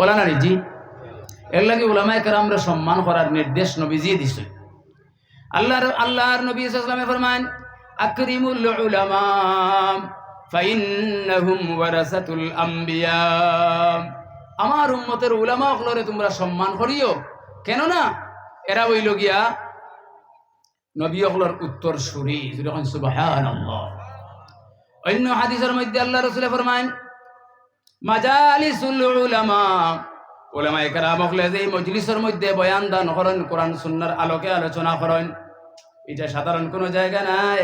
OLA না জি, এর লাগে ওলামায় কেরামরা সম্মান করার নির্দেশ নবীজি দিছে। আল্লাহর আল্লাহর নবী ইসলামে ফরমান, আকরিমুল উলামা, ফাইন্নাহুম ওয়ারাসাতুল আম্বিয়া। আমার উম্মতের উলামা হলরে তোমরা সম্মান করিও। কেন না এরা হইল গিয়া নবী হলর উত্তর সুরি। সুবহানাল্লাহ। অন্য হাদিসের মধ্যে আল্লাহ রসুলে ফরমান মাজালিসুল উলামা। ওলামায়ে কেরাম হলে যে মজলিসের মধ্যে বয়ান দান করেন, কোরআন, সুন্নার আলোকে আলোচনা করেন। এটা সাধারণ কোনো জায়গা নাই।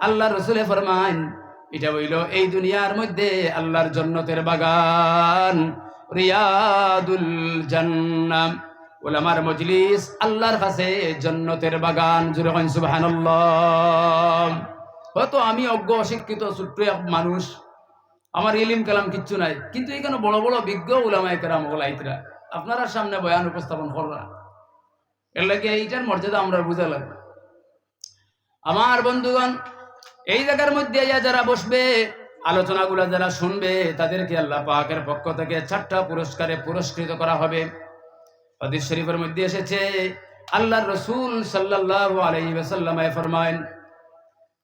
আল্লাহ রসুলে ফরমান এটা হইল এই দুনিয়ার মধ্যে আল্লাহর জন্নতের বাগান, রিয়াদুল জান্নাম। ওলামার মজলিস আল্লাহর কাছে জন্নতের বাগান, জুড়ে সুবহানাল্লাহ। হয়তো আমি অজ্ঞ, অশিক্ষিত ছোট্ট মানুষ আমার ইলিম কালাম কিচ্ছু নাই। কিন্তু এখানে বড় বড় বিজ্ঞ উলামায় কেরাম ওলাইতরা আপনারা সামনে বয়ান উপস্থাপন কররা। এর লাগে এইটার মর্যাদা আমরা বুঝা লাগবে। আমার বন্ধুগণ, এই জায়গার মধ্যে যারা বসবে, আলোচনাগুলো যারা শুনবে, তাদেরকে আল্লাহ পাকের পক্ষ থেকে চারটা পুরস্কারে পুরস্কৃত করা হবে। হাদিস শরীফের মধ্যে এসেছে, আল্লাহর রসুল সাল্লাল্লাহু আলাইহি ওয়াসাল্লাম ফরমায়েন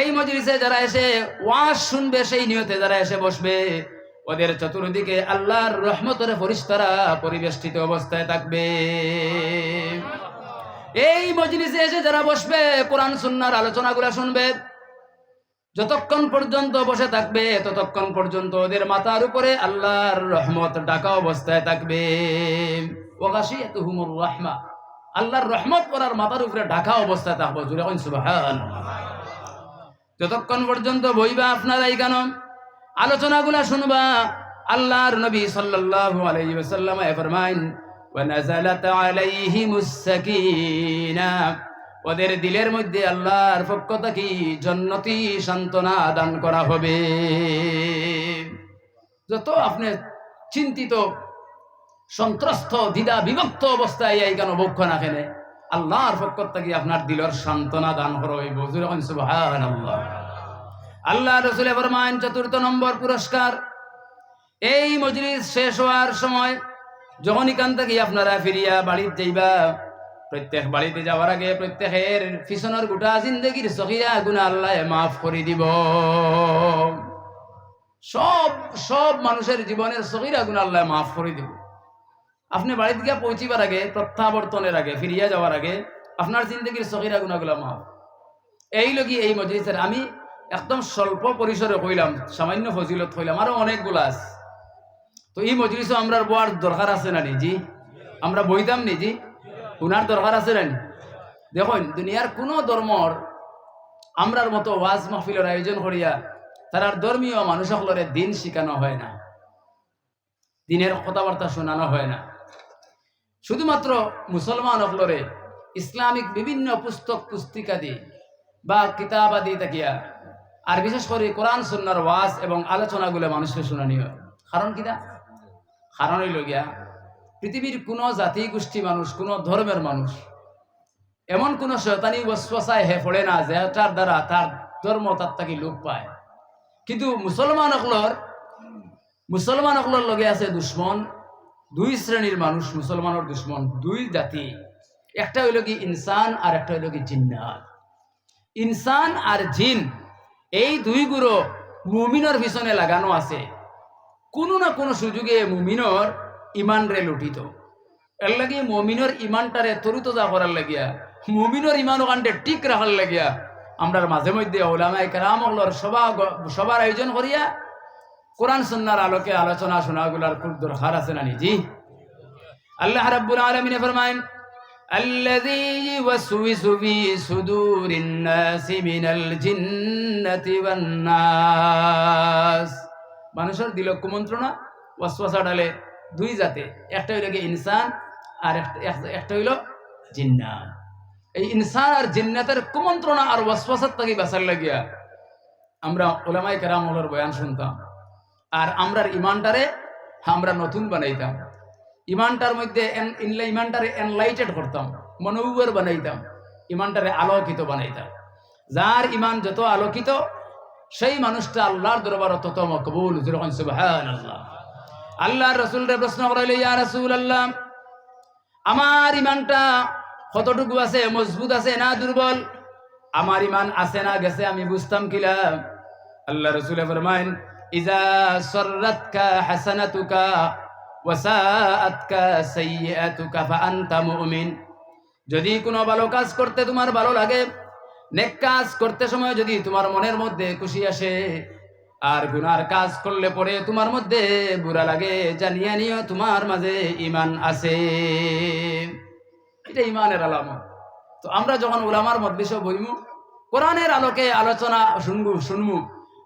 এই মজলিসে যারা এসে ওয়াজ শুনবে, সেই নিয়তে যারা এসে বসবে, ওদের চতুর্দিকে আল্লাহর রহমতের ফরিস্তারা পরিবেষ্টিত অবস্থায় থাকবে। এই মজলিসে এসে যারা বসবে, কোরআন, সুন্নার আলোচনাগুলো শুনবে, যতক্ষণ পর্যন্ত বসে থাকবে, ততক্ষণ পর্যন্ত ওদের মাথার উপরে আল্লাহর রহমত ডাকা অবস্থায় থাকবে। ওগাশি এত হুমুর রহমা। আল্লাহর রহমত করার মাথার উপরে ঢাকা অবস্থায় থাকব। জুড়ে সুবাহান যতক্ষণ পর্যন্ত বইবা আপনারা এই কেন আলোচনাগুলা শুনবা, আল্লাহর নবী সাল্লাল্লাহু আলাইহি ওয়াসাল্লাম ফরমাইন, ওয়া নাযালাত আলাইহিমুস সাকিনা ওদের দিলের মধ্যে আল্লাহর পক্ষ থেকে জন্নতি সান্ত্বনা দান করা হবে। যত আপনি চিন্তিত, সন্ত্রস্ত দ্বিধা বিভক্ত অবস্থায় এই কেন বক্ষ না খেলে আল্লাহর পক্ষ থেকে আপনার দিলর সান্ত্বনা দান করা হইব সুবহানাল্লাহ। আল্লাহ রসুল ফরমান চতুর্থ নম্বর পুরস্কার। এই মজলিস শেষ হওয়ার সময় যখন এখান থেকে আপনারা ফিরিয়া বাড়িতে যাইবা, প্রত্যেক বাড়িতে যাওয়ার আগে প্রত্যেকের পিছনের গোটা জিন্দগির সহিরা গুণা আল্লাহ মাফ করে দিব। সব সব মানুষের জীবনের সহিরা গুণা আল্লাহ মাফ করে দিব। আপনি বাড়িতে গিয়ে পৌঁছিবার আগে প্রত্যাবর্তনের আগে, ফিরিয়া যাওয়ার আগে, আপনার জিন্দগির সহিরা গুণাগুলা মাফ। এই লগি এই মজলিসের আমি একদম স্বল্প পরিসরে কইলাম সামান্য ফজিলত কইলাম আরও অনেকগুলা আছে। তো এই মজলিসও আমরা বোয়ার দরকার আছে না জি? আমরা বইতাম নি, জি? উনার দরকার আছে না দেখুন, দুনিয়ার কোনো ধর্মর আমরার মতো ওয়াজ মাহফিলের আয়োজন করিয়া তার ধর্মীয় মানুষ সকলের দিন শিখানো হয় না। দিনের কথাবার্তা শোনানো হয় না। শুধুমাত্র মুসলমান সকলরে ইসলামিক বিভিন্ন পুস্তক পুস্তিকা দিয়ে বা কিতাব আদি তাকিয়া আর বিশেষ করে কোরআন সন্ন্যার ওয়াজ এবং আলোচনাগুলো মানুষকে শোনানি হয় কারণ কিনা কারণ হইল গিয়া, পৃথিবীর কোনো জাতি গোষ্ঠী মানুষ, কোনো ধর্মের মানুষ, এমন কোন শয়তানি ওয়াসওয়াসায় হে পড়ে না যে তার দ্বারা তার ধর্ম তার তাকে লোক পায়। কিন্তু মুসলমান অকলর মুসলমান অকলর লগে আছে দুশ্মন দুই শ্রেণির মানুষ মুসলমানের দুশ্মন, দুই জাতি। একটা হইল কি ইনসান আর একটা হইল কি জিন্নাত। ইনসান আর জিন, এই দুই গুরু মুমিনর পিছনে লাগানো আছে। কোনো না কোনো সুযোগে মুমিনর ইমান রে লুঠিত এর লাগে মমিনর ইমানটারে তরুতজা করার লাগিয়া, মুমিনর ইমান ওখানটে ঠিক রাখার লাগিয়া আমরা মাঝে মধ্যে ওলামাই কেরাম হলর সভা সবার আয়োজন করিয়া কোরআন সুন্নার আলোকে আলোচনা শোনাগুলার খুব দরকার আছে না নিজি আল্লাহ রাব্বুল আলামিন ফরমায়েন الذي يوسوس في صدور الناس من الجنة والناس মানুষের দিল কুমন্ত্রণা ওয়াসওয়াসা ডালে দুই জাতে একটা হইল গিয়ে ইনসান আর একটা একটা হইল জিন্নাত এই ইনসান আর জিন্নাতের কুমন্ত্রণা আর ওয়াসওয়াসার থেকে বাঁচার লাগিয়া আমরা ওলামাই কেরামলের বয়ান শুনতাম আর আমরার ইমানটারে আমরা নতুন বানাইতাম। ইমানটার মধ্যে ইমানটারে এনলাইটেড করতাম মনোবর বানাইতাম, ইমানটারে আলোকিত বানাইতাম। যার ইমান যত আলোকিত, সেই মানুষটা আল্লাহর দরবার তত মকবুল। আল্লাহ আল্লাহর রসুলরে প্রশ্ন করাইলে রসুল আল্লাহ আমার ইমানটা কতটুকু আছে? মজবুত আছে না দুর্বল? আমার ইমান আছে না গেছে, আমি বুঝতাম কিলা? আল্লাহ রসুল ফরমাইন ইজা সররাতকা হাসানাতুকা ওয়াসাআতকা সাইয়্যাতুকা ফাআনতা মুমিন। যদি কোনো ভালো কাজ করতে তোমার ভালো লাগে, নেক কাজ করতে সময় যদি তোমার মনের মধ্যে খুশি আসে, আর গুনার কাজ করলে পরে তোমার মধ্যে বুড়া লাগে, জানিয়ে নিও তোমার মাঝে ইমান আছে। এটা ইমানের আলামত। তো আমরা যখন ওলামার মধ্যে বইমু, কোরআনের আলোকে আলোচনা শুনবু শুনবু,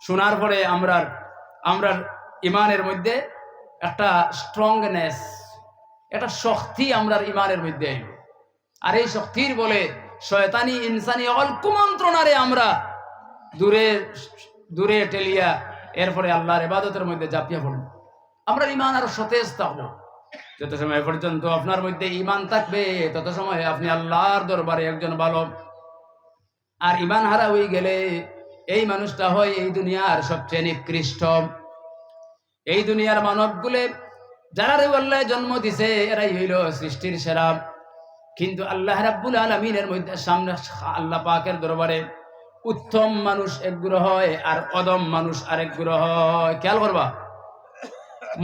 শোনার পরে আমরার আমরার ইমানের মধ্যে একটা স্ট্রংনেস একটা শক্তি আমরার ইমানের মধ্যে আইব। আর এই শক্তির বলে, শয়তানি ইনসানি অল কুমন্ত্রণারে আমরা দূরে দূরে টেলিয়া এরপরে আল্লাহর এবাদতের মধ্যে জাপিয়া পড়ব। আমরা ইমান আরও সতেজ থাকব। যত সময় পর্যন্ত আপনার মধ্যে ইমান থাকবে, তত সময় আপনি আল্লাহর দরবারে একজন ভালো। আর ইমান হারা হয়ে গেলে এই মানুষটা হয় এই দুনিয়ার সবচেয়ে নিকৃষ্ট। এই দুনিয়ার মানবগুলে যারা আল্লাহ জন্ম দিছে, এরাই হইল সৃষ্টির সেরা। কিন্তু আল্লাহ রাব্বুল আলমিনের মধ্যে সামনে আল্লাহ পাকের দরবারে উত্তম মানুষ এক গ্রহ হয় আর অদম মানুষ আরেক গ্রহ হয়। খেয়াল করবা?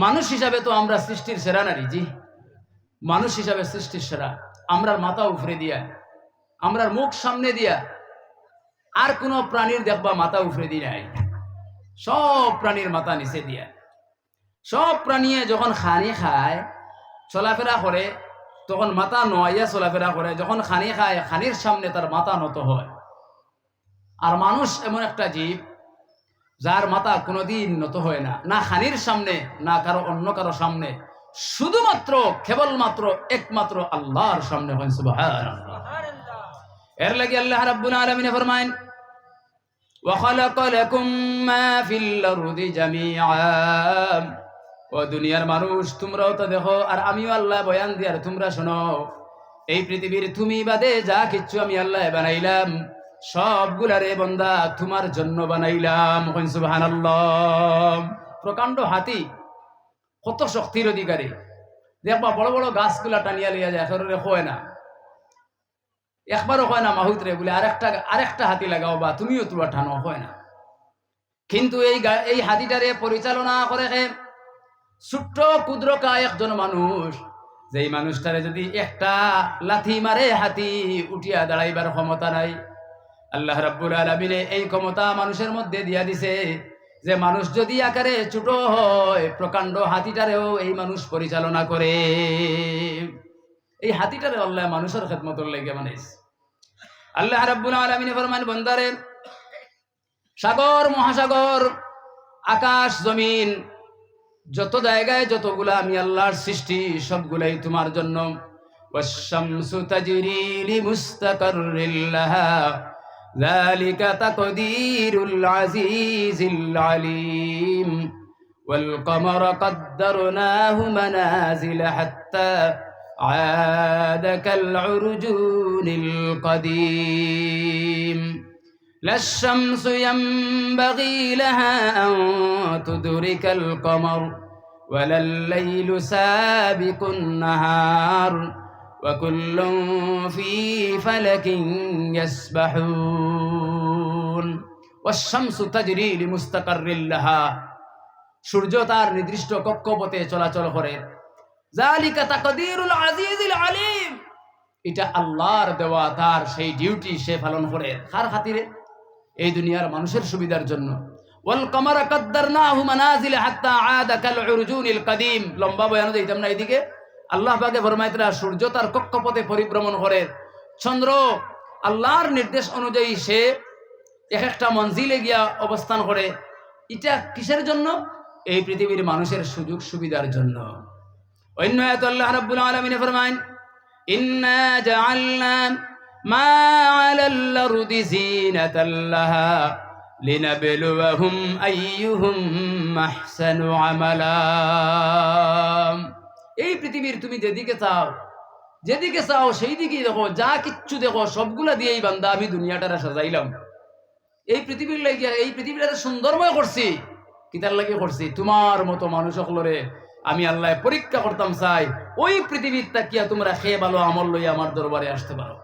মানুষ হিসাবে তো আমরা সৃষ্টির সেরা নারী, জি। মানুষ হিসাবে সৃষ্টির সেরা। আমরার মাথা উফরে দিয়া, আমরার মুখ সামনে দিয়া আর কোনো প্রাণীর দেখবা মাথা উফরে দিয়ে নাই। সব প্রাণীর মাথা নিচে দিয়া। সব প্রাণীয়ে যখন খানি খায়, চলাফেরা করে, তখন মাথা নোয়াইয়া চলাফেরা করে, যখন খানি খায়, খানির সামনে তার মাথা নত হয়। আর মানুষ এমন একটা জীব, যার মাথা কোনোদিন নত হয় না না খানির সামনে, না কারও অন্য কারও সামনে। শুধুমাত্র, কেবলমাত্র, একমাত্র আল্লাহর সামনে হয়, সুবহানাল্লাহ। এর লাগে আল্লাহ রাব্বুল আলামিন ফরমায়েন وخلق لكم ما في الأرض جميعا ও দুনিয়ার মানুষ তোমরাও তো দেখো আর আমিও আল্লাহ বয়ান দি আর তোমরা শোনো এই পৃথিবীর তুমি বাদে যা কিচ্ছু আমি আল্লাহ বানাইলাম সবগুলারে বন্দা তোমার জন্য বানাইলাম সুবহানাল্লাহ প্রকাণ্ড হাতি কত শক্তির অধিকারী দেখবা বড় বড় গাছগুলা টানিয়া লিয়া যায় এখরে হয় না একবারও হয় না মাহুতরে বলে, আরেকটা আরেকটা হাতি লাগাও বা, তুমিও তোলা টানো হয় না। কিন্তু এই এই হাতিটারে পরিচালনা করে কে? ছোট্ট, ক্ষুদ্রকা একজন মানুষ। যেই মানুষটারে যদি একটা লাথি মারে, হাতি উঠিয়া দাঁড়াইবার ক্ষমতা নাই। আল্লাহ রাব্বুল আলামিনে এই ক্ষমতা মানুষের মধ্যে দিয়া দিছে যে, মানুষ যদি আকারে ছোট হয়, প্রকাণ্ড হাতিটারেও এই মানুষ পরিচালনা করে। এই হাতিটারে আল্লাহ মানুষের খেদমতর লেগে বানাইছে আল্লাহ রাব্বুল আলামিনে ফরমান বন্দারে সাগর মহাসাগর আকাশ জমিন যত জায়গায় যতগুলা আমি আল্লাহর সৃষ্টি সবগুলাই তোমার জন্য والشمس تجري لمستقر لها ذلك تقدير العزيز العليم والقمر قدرناه منازل حتى عاد كالعرجون القديم لا الشمس ينبغي لها أن تدرك القمر ولا الليل سابق النهار وكل في فلك يسبحون والشمس تجري لمستقر لها সূর্য তার নির্দিষ্ট কক্ষপথে চলাচল করে জালিকা এটা আল্লাহর দেওয়া তার সেই ডিউটি সে পালন করে। কার খাতিরে? এই দুনিয়ার মানুষের সুবিধার জন্য। সূর্য তার কক্ষপথে পরিভ্রমণ করে। চন্দ্র, আল্লাহর নির্দেশ অনুযায়ী সে এক একটা মঞ্জিলে গিয়া অবস্থান করে। এটা কিসের জন্য? এই পৃথিবীর মানুষের সুযোগ সুবিধার জন্য। অন্য আয়াত আল্লাহ রাব্বুল আলামিন ফরমাইন ইন্না জাআলনা মা আলাল আরদি জিনাতাল লাহা লিনাবলুয়াহুম আইয়ুহুম আহসানু আমালা এই পৃথিবীর তুমি যেদিকে চাও যেদিকে চাও সেই দিকেই দেখো, যা কিচ্ছু দেখো, সবগুলা এই বান্দা আমি দুনিয়াটারে সাজাইলাম। এই পৃথিবীর লাগিয়া, এই পৃথিবীটা সুন্দরময় করছি কিতার লাগে করছি? তোমার মতো মানুষ সকলরে আমি আল্লাহ পরীক্ষা করতাম, চাই। ওই পৃথিবীর তাকিয়া তোমরা খেয়ে ভালো আমল লইয়া আমার দরবারে আসতে পারো।